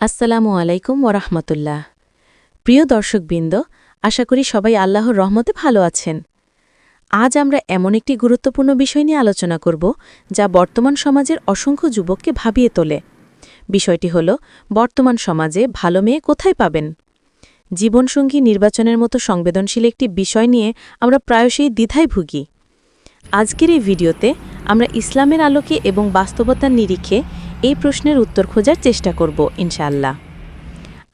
আসসালামু আলাইকুম ওরহমতুল্লাহ প্রিয় দর্শকবৃন্দ, আশা করি সবাই আল্লাহর রহমতে ভালো আছেন। আজ আমরা এমন একটি গুরুত্বপূর্ণ বিষয় নিয়ে আলোচনা করব, যা বর্তমান সমাজের অসংখ্য যুবককে ভাবিয়ে তোলে। বিষয়টি হল, বর্তমান সমাজে ভালো মেয়ে কোথায় পাবেন? জীবনসঙ্গী নির্বাচনের মতো সংবেদনশীল একটি বিষয় নিয়ে আমরা প্রায়শই দ্বিধায় ভুগি। আজকের এই ভিডিওতে আমরা ইসলামের আলোকে এবং বাস্তবতার নিরিখে এই প্রশ্নের উত্তর খোঁজার চেষ্টা করব, ইনশাআল্লাহ।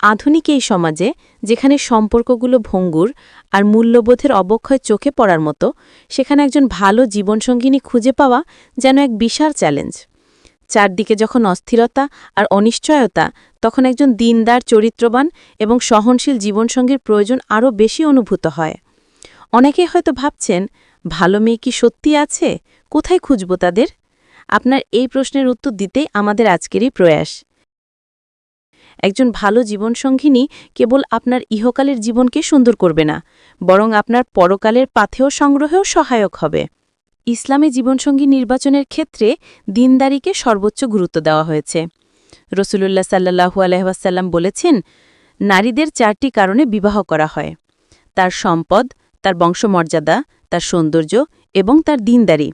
আধুনিক এই সমাজে, যেখানে সম্পর্কগুলো ভঙ্গুর আর মূল্যবোধের অবক্ষয় চোখে পড়ার মতো, সেখানে একজন ভালো জীবনসঙ্গিনী খুঁজে পাওয়া যেন এক বিশাল চ্যালেঞ্জ। চারদিকে যখন অস্থিরতা আর অনিশ্চয়তা, তখন একজন দিনদার, চরিত্রবান এবং সহনশীল জীবনসঙ্গীর প্রয়োজন আরও বেশি অনুভূত হয়। অনেকেই হয়তো ভাবছেন, ভালো মেয়ে কি সত্যি আছে? কোথায় খুঁজব তাদের? আপনার এই প্রশ্নের উত্তর দিতেই আমাদের আজকেরই প্রয়াস। একজন ভালো জীবনসঙ্গিনী কেবল আপনার ইহকালের জীবনকে সুন্দর করবে না, বরং আপনার পরকালের পাথেও সংগ্রহেও সহায়ক হবে। ইসলামে জীবনসঙ্গী নির্বাচনের ক্ষেত্রে দিনদারিকে সর্বোচ্চ গুরুত্ব দেওয়া হয়েছে। রসুলুল্লাহ সাল্লাহু আলহাসাল্লাম বলেছেন, নারীদের চারটি কারণে বিবাহ করা হয়। তার সম্পদ, তার বংশমর্যাদা, তার সৌন্দর্য এবং তার দিনদারি।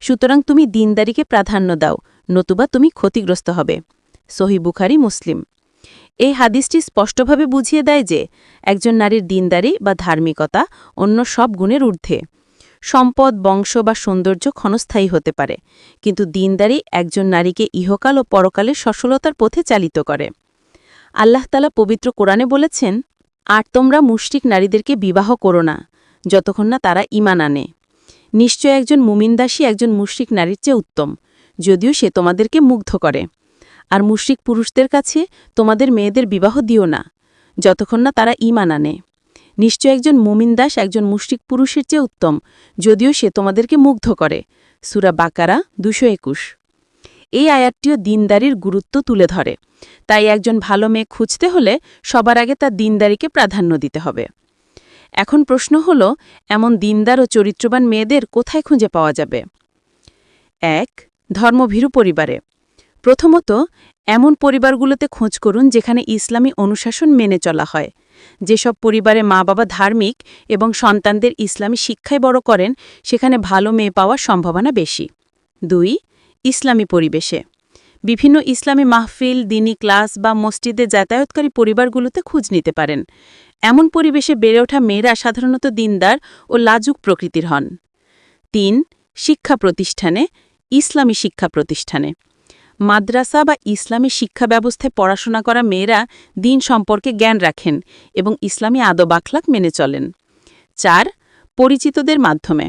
সুতরাং তুমি দিনদারিকে প্রাধান্য দাও, নতুবা তুমি ক্ষতিগ্রস্ত হবে। সহি বুখারি, মুসলিম। এই হাদিসটি স্পষ্টভাবে বুঝিয়ে দেয় যে, একজন নারীর দিনদারি বা ধার্মিকতা অন্য সব গুণের ঊর্ধ্বে। সম্পদ, বংশ বা সৌন্দর্য ক্ষণস্থায়ী হতে পারে, কিন্তু দিনদারি একজন নারীকে ইহকাল ও পরকালের সফলতার পথে চালিত করে। আল্লাহ তালা পবিত্র কোরআনে বলেছেন, আর তোমরা মুষ্টিক নারীদেরকে বিবাহ করো না, যতক্ষণ না তারা ইমান আনে। নিশ্চয় একজন মুমিনদাসী একজন মুশ্রিক নারীর চেয়ে উত্তম, যদিও সে তোমাদেরকে মুগ্ধ করে। আর মুশ্রিক পুরুষদের কাছে তোমাদের মেয়েদের বিবাহ দিও না, যতক্ষণ না তারা ইমান আনে। নিশ্চয় একজন মুমিনদাস একজন মুশ্রিক পুরুষের চেয়ে উত্তম, যদিও সে তোমাদেরকে মুগ্ধ করে। সুরা বাকারা দুশো একুশ। এই আয়াতটিও দিনদারির গুরুত্ব তুলে ধরে। তাই একজন ভালো মেয়ে খুঁজতে হলে সবার আগে তার দিনদারিকে প্রাধান্য দিতে হবে। এখন প্রশ্ন হল, এমন দিনদার ও চরিত্রবান মেয়েদের কোথায় খুঁজে পাওয়া যাবে? এক, ধর্মভীরু পরিবারে। প্রথমত, এমন পরিবারগুলোতে খোঁজ করুন যেখানে ইসলামী অনুশাসন মেনে চলা হয়। যেসব পরিবারে মা বাবা ধার্মিক এবং সন্তানদের ইসলামী শিক্ষায় বড় করেন, সেখানে ভালো মেয়ে পাওয়ার সম্ভাবনা বেশি। দুই, ইসলামী পরিবেশে। বিভিন্ন ইসলামী মাহফিল, দিনী ক্লাস বা মসজিদে যাতায়াতকারী পরিবারগুলোতে খোঁজ নিতে পারেন। এমন পরিবেশে বেড়ে ওঠা মেয়েরা সাধারণত দিনদার ও লাজুক প্রকৃতির হন। তিন, শিক্ষা প্রতিষ্ঠানে, ইসলামী শিক্ষা প্রতিষ্ঠানে। মাদ্রাসা বা ইসলামী শিক্ষা ব্যবস্থায় পড়াশোনা করা মেয়েরা দিন সম্পর্কে জ্ঞান রাখেন এবং ইসলামী আদব আখলাক মেনে চলেন। চার, পরিচিতদের মাধ্যমে।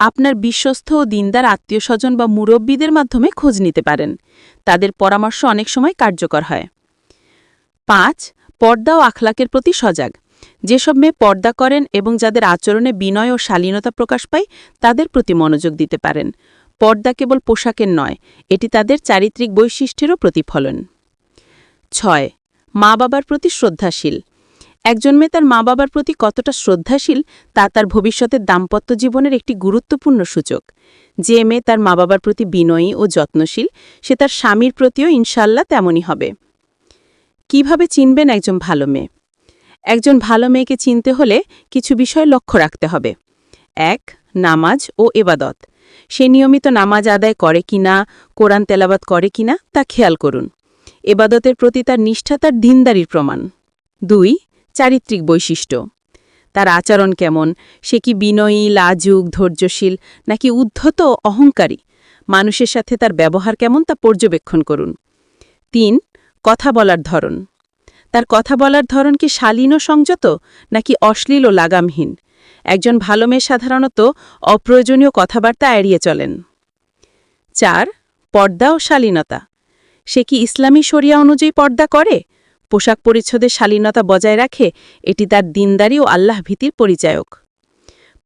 আপনার বিশ্বস্ত ও দিনদার আত্মীয় স্বজন বা মুরব্বীদের মাধ্যমে খোঁজ নিতে পারেন। তাদের পরামর্শ অনেক সময় কার্যকর হয়। পাঁচ, পর্দা ও আখলাকের প্রতি সজাগ। যেসব মেয়ে পর্দা করেন এবং যাদের আচরণে বিনয় ও শালীনতা প্রকাশ পায়, তাদের প্রতি মনোযোগ দিতে পারেন। পর্দা কেবল পোশাকের নয়, এটি তাদের চারিত্রিক বৈশিষ্ট্যেরও প্রতিফলন। ছয় মা বাবার প্রতি শ্রদ্ধাশীল। একজন মেয়ে তার মা বাবার প্রতি কতটা শ্রদ্ধাশীল, তা তার ভবিষ্যতের দাম্পত্য জীবনের একটি গুরুত্বপূর্ণ সূচক। যে মেয়ে তার মা বাবার প্রতি বিনয়ী ও যত্নশীল, সে তার স্বামীর প্রতিও ইনশাল্লাহ তেমনই হবে। কীভাবে চিনবেন একজন ভালো মেয়ে? একজন ভালো মেয়েকে চিনতে হলে কিছু বিষয় লক্ষ্য রাখতে হবে। এক, নামাজ ও এবাদত। সে নিয়মিত নামাজ আদায় করে কিনা, কোরআন তেলাবাত করে কিনা, তা খেয়াল করুন। এবাদতের প্রতি তার নিষ্ঠা তার দিনদারির প্রমাণ। দুই চারিত্রিক বৈশিষ্ট্য। তার আচরণ কেমন? সে কি বিনয়ী, লাজুক, ধৈর্যশীল, নাকি উদ্ধত, অহংকারী? মানুষের সাথে তার ব্যবহার কেমন তা পর্যবেক্ষণ করুন। তিন, কথা বলার ধরন। তার কথা বলার ধরন কি শালীন ও সংযত, নাকি অশ্লীল ও লাগামহীন? একজন ভালো মেয়ে সাধারণত অপ্রয়োজনীয় কথাবার্তা এড়িয়ে চলেন। চার, পর্দা ও শালীনতা। সে কি ইসলামী শরিয়া অনুযায়ী পর্দা করে? পোশাক পরিচ্ছদের শালীনতা বজায় রাখে, এটি তার দিনদারি ও আল্লাহ ভীতির পরিচায়ক।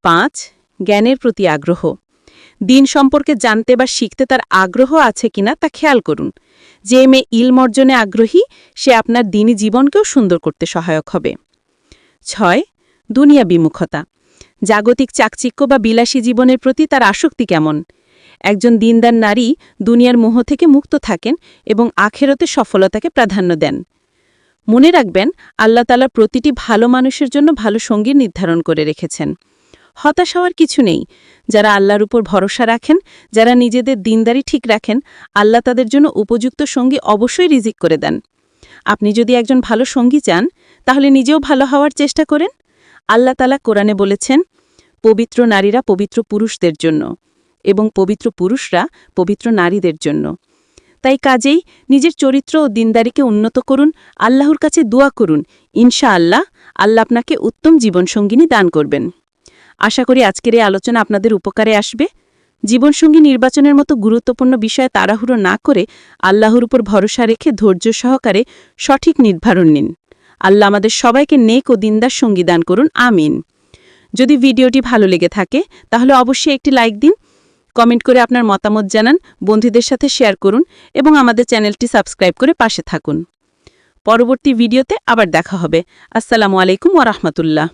পাঁচ, জ্ঞানের প্রতি আগ্রহ। দিন সম্পর্কে জানতে বা শিখতে তার আগ্রহ আছে কিনা তা খেয়াল করুন। যে মেয়ে ইলম অর্জনে আগ্রহী, সে আপনার দিনই জীবনকেও সুন্দর করতে সহায়ক হবে। ছয়, দুনিয়া বিমুখতা। জাগতিক চাকচিক্য বা বিলাসী জীবনের প্রতি তার আসক্তি কেমন? একজন দিনদার নারী দুনিয়ার মোহ থেকে মুক্ত থাকেন এবং আখেরতে সফলতাকে প্রাধান্য দেন। মনে রাখবেন, আল্লাহ তালা প্রতিটি ভালো মানুষের জন্য ভালো সঙ্গী নির্ধারণ করে রেখেছেন। হতাশ হওয়ার কিছু নেই। যারা আল্লাহর উপর ভরসা রাখেন, যারা নিজেদের দিনদারি ঠিক রাখেন, আল্লাহ তাদের জন্য উপযুক্ত সঙ্গী অবশ্যই রিজিক করে দেন। আপনি যদি একজন ভালো সঙ্গী চান, তাহলে নিজেও ভালো হওয়ার চেষ্টা করেন। আল্লাহ তালা কোরআনে বলেছেন, পবিত্র নারীরা পবিত্র পুরুষদের জন্য এবং পবিত্র পুরুষরা পবিত্র নারীদের জন্য। তাই কাজেই নিজের চরিত্র ও দিনদারিকে উন্নত করুন, আল্লাহর কাছে দোয়া করুন। ইনশা আল্লাহ আল্লাহ আপনাকে উত্তম জীবনসঙ্গিনী দান করবেন। আশা করি আজকের এই আলোচনা আপনাদের উপকারে আসবে। জীবনসঙ্গী নির্বাচনের মতো গুরুত্বপূর্ণ বিষয়ে তাড়াহুড়ো না করে আল্লাহর উপর ভরসা রেখে ধৈর্য সহকারে সঠিক নির্ধারণ নিন। আল্লাহ আমাদের সবাইকে নেক ও দিনদার সঙ্গী দান করুন। আমিন। যদি ভিডিওটি ভালো লেগে থাকে, তাহলে অবশ্যই একটি লাইক দিন। কমেন্ট করে আপনার মতামত জানান, বন্ধুদের সাথে শেয়ার করুন এবং আমাদের চ্যানেলটি সাবস্ক্রাইব করে পাশে থাকুন। পরবর্তী ভিডিওতে আবার দেখা হবে। আসসালামু আলাইকুম ওরহমতুল্লাহ